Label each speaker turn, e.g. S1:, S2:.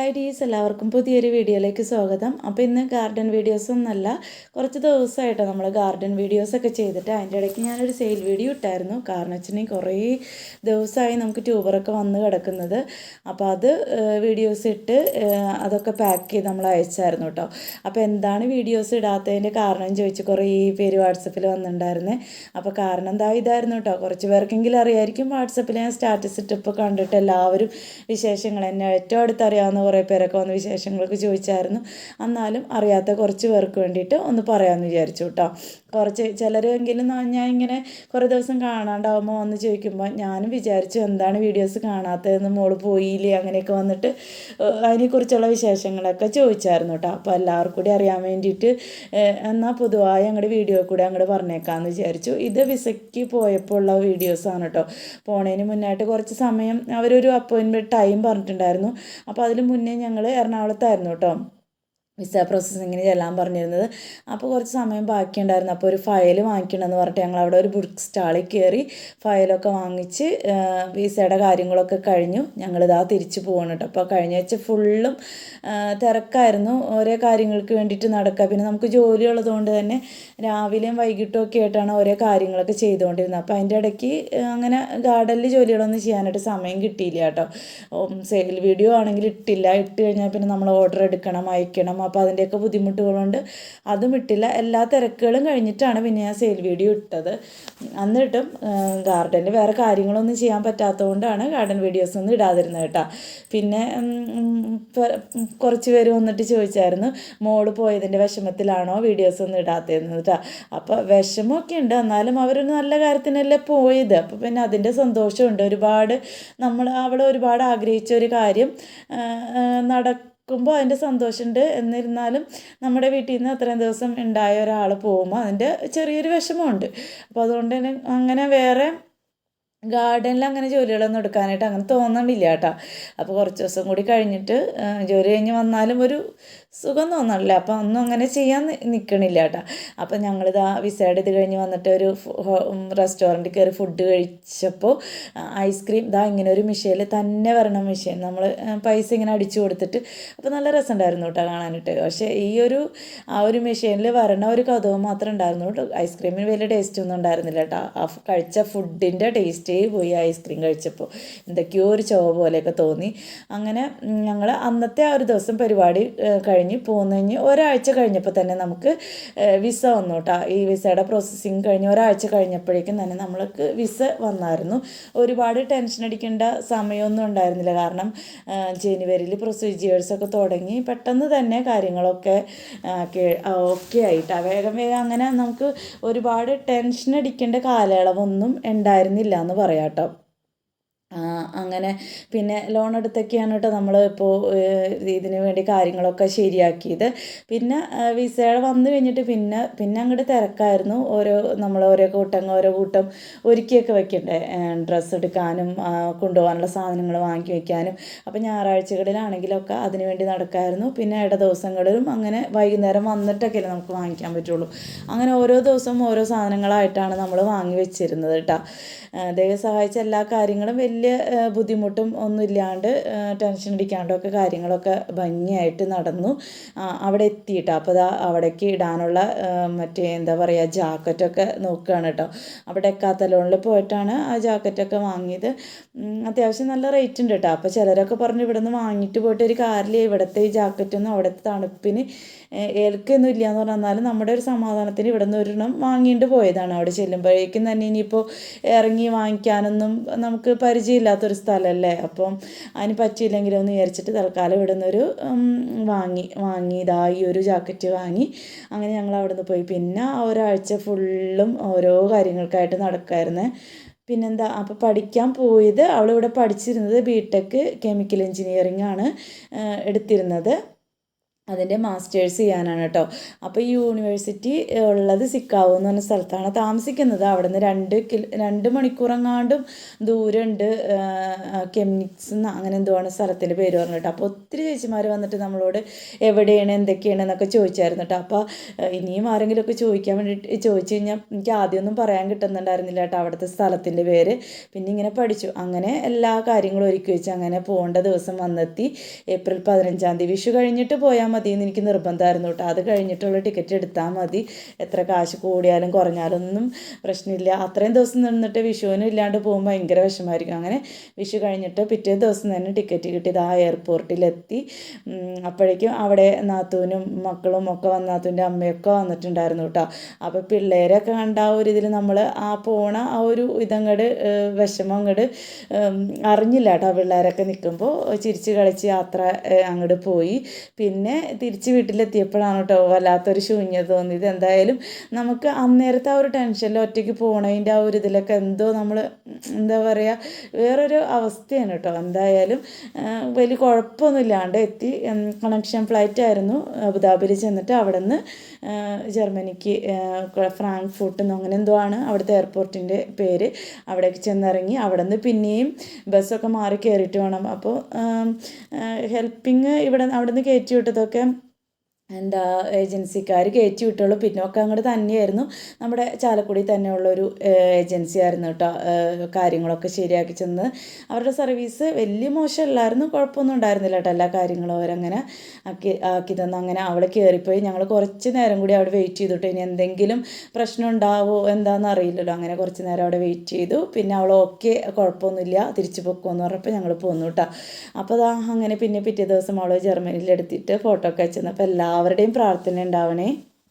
S1: Hi ഡീസ് എല്ലാവർക്കും പുതിയൊരു വീഡിയോയിലേക്ക് സ്വാഗതം. അപ്പോൾ ഇന്ന് ഗാർഡൻ വീഡിയോസ് ഒന്നല്ല കുറച്ച് ദിവസമായിട്ട് നമ്മൾ ഗാർഡൻ വീഡിയോസൊക്കെ ചെയ്തിട്ട് അതിന്റെ ഇടയ്ക്ക് ഞാനൊരു സെയിൽ വീഡിയോ ഇട്ടായിരുന്നു. കാരണം വെച്ചിട്ടുണ്ടെങ്കിൽ കുറേ ദിവസമായി നമുക്ക് ട്യൂബറൊക്കെ വന്ന് കിടക്കുന്നത്. അപ്പോൾ അത് വീഡിയോസ് ഇട്ട് അതൊക്കെ പാക്ക് ചെയ്ത് നമ്മൾ അയച്ചായിരുന്നു കേട്ടോ. അപ്പോൾ എന്താണ് വീഡിയോസ് ഇടാത്തതിന്റെ കാരണം ചോദിച്ച് കുറേ പേര് വാട്സപ്പിൽ വന്നിട്ടുണ്ടായിരുന്നേ. അപ്പോൾ കാരണം എന്താ ഇതായിരുന്നു കേട്ടോ. കുറച്ച് പേർക്കെങ്കിലും അറിയായിരിക്കും വാട്സപ്പിൽ ഞാൻ സ്റ്റാറ്റസ് ഇട്ടപ്പോൾ കണ്ടിട്ട് എല്ലാവരും വിശേഷങ്ങൾ എന്നെ ഏറ്റവും അടുത്ത് അറിയാവുന്ന കുറേ പേരൊക്കെ വന്ന് വിശേഷങ്ങളൊക്കെ ചോദിച്ചായിരുന്നു. എന്നാലും അറിയാത്ത കുറച്ച് പേർക്ക് വേണ്ടിയിട്ട് ഒന്ന് പറയാമെന്ന് വിചാരിച്ചു കേട്ടോ കുറച്ച് ചിലരെങ്കിലും ഞാൻ ഇങ്ങനെ കുറേ ദിവസം കാണാണ്ടാവുമ്പോൾ വന്ന് ചോദിക്കുമ്പോൾ ഞാനും വിചാരിച്ചു എന്താണ് വീഡിയോസ് കാണാത്തതെന്ന് മോൾ പോയില്ലേ? അങ്ങനെയൊക്കെ വന്നിട്ട് അതിനെക്കുറിച്ചുള്ള വിശേഷങ്ങളൊക്കെ ചോദിച്ചായിരുന്നു കേട്ടോ അപ്പോൾ എല്ലാവർക്കും കൂടി അറിയാൻ വേണ്ടിയിട്ട് എന്നാൽ പൊതുവായി അങ്ങോട്ട് വീഡിയോ കൂടെ അങ്ങോട്ട് പറഞ്ഞേക്കാമെന്ന് വിചാരിച്ചു. ഇത് വിസയ്ക്ക് പോയപ്പോൾ ഉള്ള വീഡിയോസാണ് കേട്ടോ പോണതിന് മുന്നായിട്ട് കുറച്ച് സമയം അവരൊരു അപ്പോയിൻമെന്റ് ടൈം പറഞ്ഞിട്ടുണ്ടായിരുന്നു. അപ്പോൾ അതിന് മുന്നേ ഞങ്ങൾ എറണാകുളത്തായിരുന്നു കേട്ടോ വിസ പ്രോസസ്സിങ്ങിന് ചെല്ലാൻ പറഞ്ഞിരുന്നത്. അപ്പോൾ കുറച്ച് സമയം ബാക്കിയുണ്ടായിരുന്നു. അപ്പോൾ ഒരു ഫയൽ വാങ്ങിക്കണമെന്ന് പറഞ്ഞിട്ട് ഞങ്ങൾ അവിടെ ഒരു ബുക്ക് സ്റ്റാളിൽ കയറി ഫയലൊക്കെ വാങ്ങിച്ച് വിസയുടെ കാര്യങ്ങളൊക്കെ കഴിഞ്ഞു. ഞങ്ങളിതാ തിരിച്ചു പോകണം കേട്ടോ. അപ്പോൾ കഴിഞ്ഞ ആഴ്ച ഫുള്ളും തിരക്കായിരുന്നു. ഓരോ കാര്യങ്ങൾക്ക് വേണ്ടിയിട്ട് നടക്കുക. പിന്നെ നമുക്ക് ജോലി ഉള്ളതുകൊണ്ട് തന്നെ രാവിലെയും വൈകിട്ടും ഒക്കെ ആയിട്ടാണ് ഓരോ കാര്യങ്ങളൊക്കെ ചെയ്തുകൊണ്ടിരുന്നത്. അപ്പോൾ അതിന്റെ ഇടയ്ക്ക് അങ്ങനെ ഗാർഡനിൽ ജോലികളൊന്നും ചെയ്യാനായിട്ട് സമയം കിട്ടിയില്ല കേട്ടോ. സെയിൽ വീഡിയോ ആണെങ്കിൽ ഇട്ടില്ല. ഇട്ട് കഴിഞ്ഞാൽ പിന്നെ നമ്മൾ ഓർഡർ എടുക്കണം അയക്കണം. അപ്പോൾ അതിന്റെയൊക്കെ ബുദ്ധിമുട്ടുകളുണ്ട്. അതും ഇട്ടില്ല. എല്ലാ തിരക്കുകളും കഴിഞ്ഞിട്ടാണ് പിന്നെ ഞാൻ സെയിൽ വീഡിയോ ഇട്ടത്. എന്നിട്ടും ഗാർഡനിൽ വേറെ കാര്യങ്ങളൊന്നും ചെയ്യാൻ പറ്റാത്തതുകൊണ്ടാണ് ഗാർഡൻ വീഡിയോസ് ഒന്നും ഇടാതിരുന്നത് കേട്ടോ. പിന്നെ കുറച്ച് പേര് വന്നിട്ട് ചോദിച്ചായിരുന്നു മോൾ പോയതിന്റെ വിഷമത്തിലാണോ വീഡിയോസ് ഒന്നും ഇടാത്തതെന്ന് കേട്ടോ. അപ്പോൾ വിഷമമൊക്കെ ഉണ്ട്. എന്നാലും അവരൊരു നല്ല കാര്യത്തിനല്ലേ പോയത്. അപ്പോൾ പിന്നെ അതിന്റെ സന്തോഷമുണ്ട്. ഒരുപാട് നമ്മൾ അവൾ ഒരുപാട് ആഗ്രഹിച്ച ഒരു കാര്യം ആ, ആ, നടക്കുമ്പോൾ അതിന്റെ സന്തോഷമുണ്ട്. എന്നിരുന്നാലും നമ്മുടെ വീട്ടിൽ നിന്ന് അത്രയും ദിവസം ഉണ്ടായ ഒരാൾ പോകുമ്പോൾ അതിന്റെ ചെറിയൊരു വിഷമമുണ്ട്. അപ്പോൾ അതുകൊണ്ട് തന്നെ അങ്ങനെ വേറെ ഗാർഡനിൽ അങ്ങനെ ജോലികളൊന്നും എടുക്കാനായിട്ട് അങ്ങനെ തോന്നണില്ല കേട്ടോ. അപ്പോൾ കുറച്ച് ദിവസം കൂടി കഴിഞ്ഞിട്ട് ജോലി കഴിഞ്ഞ് വന്നാലും ഒരു സുഖം തോന്നണില്ല. അപ്പോൾ ഒന്നും അങ്ങനെ ചെയ്യാൻ നിൽക്കണില്ല കേട്ടോ. അപ്പോൾ ഞങ്ങളിതാ വിസയുടെ ഇത് കഴിഞ്ഞ് വന്നിട്ട് ഒരു റെസ്റ്റോറന്റിൽ കയറി ഫുഡ് കഴിച്ചപ്പോൾ ഐസ്ക്രീം ഇതാ ഇങ്ങനെ ഒരു മിഷയിൽ തന്നെ വരണം മിഷീൻ. നമ്മൾ പൈസ ഇങ്ങനെ അടിച്ചു കൊടുത്തിട്ട് അപ്പോൾ നല്ല രസമുണ്ടായിരുന്നു കേട്ടോ കാണാനായിട്ട്. പക്ഷേ ഈ ഒരു ആ ഒരു മെഷീനിൽ വരണ ഒരു കഥവ് മാത്രമേ ഉണ്ടായിരുന്നു ഐസ്ക്രീമിന് വലിയ ടേസ്റ്റ് ഒന്നും ഉണ്ടായിരുന്നില്ല കേട്ടോ. ആ കഴിച്ച ഫുഡിന്റെ ടേസ്റ്റേ പോയി ഐസ്ക്രീം കഴിച്ചപ്പോൾ. എന്തൊക്കെയോ ഒരു ചുവ പോലെയൊക്കെ തോന്നി. അങ്ങനെ ഞങ്ങൾ അന്നത്തെ ആ ഒരു ദിവസം പരിപാടി കഴിഞ്ഞ് പോന്നു കഴിഞ്ഞ് ഒരാഴ്ച കഴിഞ്ഞപ്പോൾ തന്നെ നമുക്ക് വിസ വന്നു കേട്ടോ. ഈ വിസയുടെ പ്രോസസ്സിങ് കഴിഞ്ഞ് ഒരാഴ്ച കഴിഞ്ഞപ്പോഴേക്കും തന്നെ നമ്മൾക്ക് വിസ വന്നായിരുന്നു. ഒരുപാട് ടെൻഷൻ അടിക്കേണ്ട സമയമൊന്നും ഉണ്ടായിരുന്നില്ല. കാരണം ജനുവരിയിൽ പ്രൊസീജിയേഴ്സൊക്കെ തുടങ്ങി പെട്ടെന്ന് തന്നെ കാര്യങ്ങളൊക്കെ ഓക്കെ ആയിട്ട്. വേഗം വേഗം അങ്ങനെ നമുക്ക് ഒരുപാട് ടെൻഷൻ അടിക്കേണ്ട കാലയളവൊന്നും ഉണ്ടായിരുന്നില്ല എന്ന് പറയാം കേട്ടോ അങ്ങനെ പിന്നെ ലോൺ എടുത്തൊക്കെയാണ് കേട്ടോ നമ്മൾ ഇപ്പോൾ ഇതിന് വേണ്ടി കാര്യങ്ങളൊക്കെ ശരിയാക്കിയത്. പിന്നെ വിസയുടെ വന്നു കഴിഞ്ഞിട്ട് പിന്നെ പിന്നെ അങ്ങോട്ട് തിരക്കായിരുന്നു. ഓരോ നമ്മൾ ഓരോ കൂട്ടം ഓരോ കൂട്ടം ഒരുക്കിയൊക്കെ വെക്കണ്ടേ? ഡ്രസ്സ് എടുക്കാനും കൊണ്ടുപോകാനുള്ള സാധനങ്ങൾ വാങ്ങി വയ്ക്കാനും അപ്പോൾ ഞായറാഴ്ചകളിലാണെങ്കിലൊക്കെ അതിന് വേണ്ടി നടക്കായിരുന്നു. പിന്നെ ഇട ദിവസങ്ങളിലും അങ്ങനെ വൈകുന്നേരം വന്നിട്ടൊക്കെയല്ലേ നമുക്ക് വാങ്ങിക്കാൻ പറ്റുള്ളൂ. അങ്ങനെ ഓരോ ദിവസവും ഓരോ സാധനങ്ങളായിട്ടാണ് നമ്മൾ വാങ്ങി വെച്ചിരുന്നത് കേട്ടോ ദൈവം സഹായിച്ച എല്ലാ കാര്യങ്ങളും വലിയ ബുദ്ധിമുട്ടും ഒന്നും ഇല്ലാണ്ട് ടെൻഷൻ അടിക്കാണ്ടൊക്കെ കാര്യങ്ങളൊക്കെ ഭംഗിയായിട്ട് നടന്നു. അവിടെ എത്തിയിട്ടോ? അപ്പോൾ അതാ അവിടേക്ക് ഇടാനുള്ള മറ്റേ എന്താ പറയുക ജാക്കറ്റൊക്കെ നോക്കുകയാണ് കേട്ടോ. അവിടെ എക്കാത്തലോണിൽ പോയിട്ടാണ് ആ ജാക്കറ്റൊക്കെ വാങ്ങിയത്. അത്യാവശ്യം നല്ല റേറ്റ് ഉണ്ട് കേട്ടോ. അപ്പോൾ ചിലരൊക്കെ പറഞ്ഞു ഇവിടെ നിന്ന് വാങ്ങിയിട്ട് പോയിട്ട് ഒരു കാറിൽ ഇവിടുത്തെ ഈ ജാക്കറ്റൊന്നും അവിടുത്തെ തണുപ്പിന് ഏൽക്കൊന്നും ഇല്ല എന്ന് പറഞ്ഞാലും നമ്മുടെ ഒരു സമാധാനത്തിന് ഇവിടെ നിന്ന് ഒരെണ്ണം വാങ്ങിയിട്ട് പോയതാണ് അവിടെ ചെല്ലുമ്പോഴേക്കും തന്നെ ഇനിയിപ്പോൾ ഇറങ്ങി വാങ്ങിക്കാനൊന്നും നമുക്ക് പരിചയമില്ലാത്തൊരു സ്ഥലമല്ലേ? അപ്പം അതിന് പറ്റിയില്ലെങ്കിലും ഒന്ന് വിചാരിച്ചിട്ട് തൽക്കാലം ഇവിടെ നിന്നൊരു വാങ്ങി വാങ്ങി ഇതാ ഈ ഒരു ജാക്കറ്റ് വാങ്ങി അങ്ങനെ ഞങ്ങൾ അവിടെ നിന്ന് പോയി. പിന്നെ ഒരാഴ്ച ഫുള്ളും ഓരോ കാര്യങ്ങൾക്കായിട്ട് നടക്കായിരുന്നേ. പിന്നെന്താ അപ്പോൾ പഠിക്കാൻ പോയത് അവളിവിടെ പഠിച്ചിരുന്നത് ബി ടെക് കെമിക്കൽ എഞ്ചിനീയറിംഗ് ആണ് എടുത്തിരുന്നത്. അതിന്റെ മാസ്റ്റേഴ്സ് ചെയ്യാനാണ് കേട്ടോ. അപ്പോൾ ഈ യൂണിവേഴ്സിറ്റി ഉള്ളത് സിക്കാവോ എന്ന് പറഞ്ഞ സ്ഥലത്താണ് താമസിക്കുന്നത്. അവിടെ നിന്ന് രണ്ട് കിലോ രണ്ട് മണിക്കൂറെങ്ങാണ്ടും ദൂരമുണ്ട്. കെമിക്സ് എന്ന് അങ്ങനെ എന്തോ ആണ് സ്ഥലത്തിന്റെ പേര് പറഞ്ഞു കേട്ടോ. അപ്പോൾ ഒത്തിരി ചേച്ചിമാർ വന്നിട്ട് നമ്മളോട് എവിടെയാണ് എന്തൊക്കെയാണ് എന്നൊക്കെ ചോദിച്ചായിരുന്നു കേട്ടോ. അപ്പോൾ ഇനിയും ആരെങ്കിലുമൊക്കെ ചോദിക്കാൻ വേണ്ടിയിട്ട് ചോദിച്ചു കഴിഞ്ഞാൽ എനിക്ക് ആദ്യമൊന്നും പറയാൻ കിട്ടുന്നുണ്ടായിരുന്നില്ല കേട്ടോ അവിടുത്തെ സ്ഥലത്തിന്റെ പേര്. പിന്നെ ഇങ്ങനെ പഠിച്ചു. അങ്ങനെ എല്ലാ കാര്യങ്ങളും ഒരുക്കി വെച്ച് അങ്ങനെ പോകേണ്ട ദിവസം വന്നെത്തി. ഏപ്രിൽ പതിനഞ്ചാം തീയതി. വിഷു കഴിഞ്ഞിട്ട് പോയാൽ മതി എന്ന് എനിക്ക് നിർബന്ധമായിരുന്നു കേട്ടോ. അത് കഴിഞ്ഞിട്ടുള്ള ടിക്കറ്റ് എടുത്താൽ മതി. എത്ര കാശ് കൂടിയാലും കുറഞ്ഞാലൊന്നും പ്രശ്നമില്ല. അത്രയും ദിവസം നിന്നിട്ട് വിഷുവിനും ഇല്ലാണ്ട് പോകുമ്പോൾ ഭയങ്കര വിഷമമായിരിക്കും. അങ്ങനെ വിഷു കഴിഞ്ഞിട്ട് പിറ്റേ ദിവസം തന്നെ ടിക്കറ്റ് കിട്ടിയത് ആ എയർപോർട്ടിലെത്തി അപ്പോഴേക്കും അവിടെ നാത്തൂനും മക്കളും ഒക്കെ വന്ന് അമ്മയൊക്കെ വന്നിട്ടുണ്ടായിരുന്നു കേട്ടോ. അപ്പോൾ പിള്ളേരൊക്കെ കണ്ട ആ ഒരു ഇതിൽ നമ്മൾ ആ പോണ ആ ഒരു ഇതങ്ങട് വിഷമം അങ്ങോട്ട് അറിഞ്ഞില്ല കേട്ടോ. പിള്ളേരൊക്കെ നിൽക്കുമ്പോൾ ചിരിച്ച് കളിച്ച് യാത്ര അങ്ങോട്ട് പോയി. പിന്നെ തിരിച്ച് വീട്ടിലെത്തിയപ്പോഴാണ് കേട്ടോ വല്ലാത്തൊരു ശൂന്യത തോന്നിയത്. എന്തായാലും നമുക്ക് അന്നേരത്തെ ആ ഒരു ടെൻഷനിൽ ഒറ്റയ്ക്ക് പോണതിന്റെ ആ ഒരു ഇതിലൊക്കെ എന്തോ നമ്മൾ എന്താ പറയുക വേറൊരു അവസ്ഥയാണ് കേട്ടോ എന്തായാലും വലിയ കുഴപ്പമൊന്നുമില്ലാണ്ട് എത്തി. കണക്ഷൻ ഫ്ലൈറ്റ് ആയിരുന്നു. അബുദാബിയിൽ ചെന്നിട്ട് അവിടെ നിന്ന് ജർമ്മനിക്ക് ഫ്രാങ്ക്ഫൂട്ട് എന്നോ അങ്ങനെ എന്തോ ആണ് അവിടുത്തെ എയർപോർട്ടിന്റെ പേര് അവിടേക്ക് ചെന്നിറങ്ങി. അവിടെ നിന്ന് പിന്നെയും ബസ്സൊക്കെ മാറി കയറിയിട്ട് വേണം. അപ്പോൾ ഹെൽപ്പിങ് ഇവിടെ അവിടെ നിന്ന് കയറ്റി വിട്ടതൊക്കെ നിങ്ങളൊക്കെ എന്താ ഏജൻസിക്കാർ കയറ്റി വിട്ടുള്ളൂ പിന്നൊക്കെ അങ്ങോട്ട് തന്നെയായിരുന്നു. നമ്മുടെ ചാലക്കുടി തന്നെയുള്ളൊരു ഏജൻസി ആയിരുന്നു കേട്ടോ. കാര്യങ്ങളൊക്കെ ശരിയാക്കി ചെന്ന് അവരുടെ സർവീസ് വലിയ മോശമല്ലായിരുന്നു. കുഴപ്പമൊന്നും ഉണ്ടായിരുന്നില്ല കേട്ടോ. എല്ലാ കാര്യങ്ങളും അവരങ്ങനെ ആക്കി ആക്കി തന്നു അങ്ങനെ അവിടെ കയറിപ്പോയി ഞങ്ങൾ കുറച്ച് നേരം കൂടി അവിടെ വെയിറ്റ് ചെയ്തിട്ട്. ഇനി എന്തെങ്കിലും പ്രശ്നം ഉണ്ടാവോ എന്താണെന്ന് അറിയില്ലല്ലോ. അങ്ങനെ കുറച്ച് നേരം അവിടെ വെയിറ്റ് ചെയ്തു. പിന്നെ അവൾ ഓക്കെ കുഴപ്പമൊന്നുമില്ല. തിരിച്ചു പൊക്കുമെന്ന് പറഞ്ഞപ്പോൾ ഞങ്ങൾ പോന്നു കേട്ടോ. അപ്പോൾ അതാ അങ്ങനെ പിന്നെ പിറ്റേ ദിവസം അവൾ ജർമ്മനിയിൽ എടുത്തിട്ട് ഫോട്ടോ ഒക്കെ അയച്ചു അപ്പോൾ എല്ലാവരുടെയും പ്രാർത്ഥന ഉണ്ടാവണേ.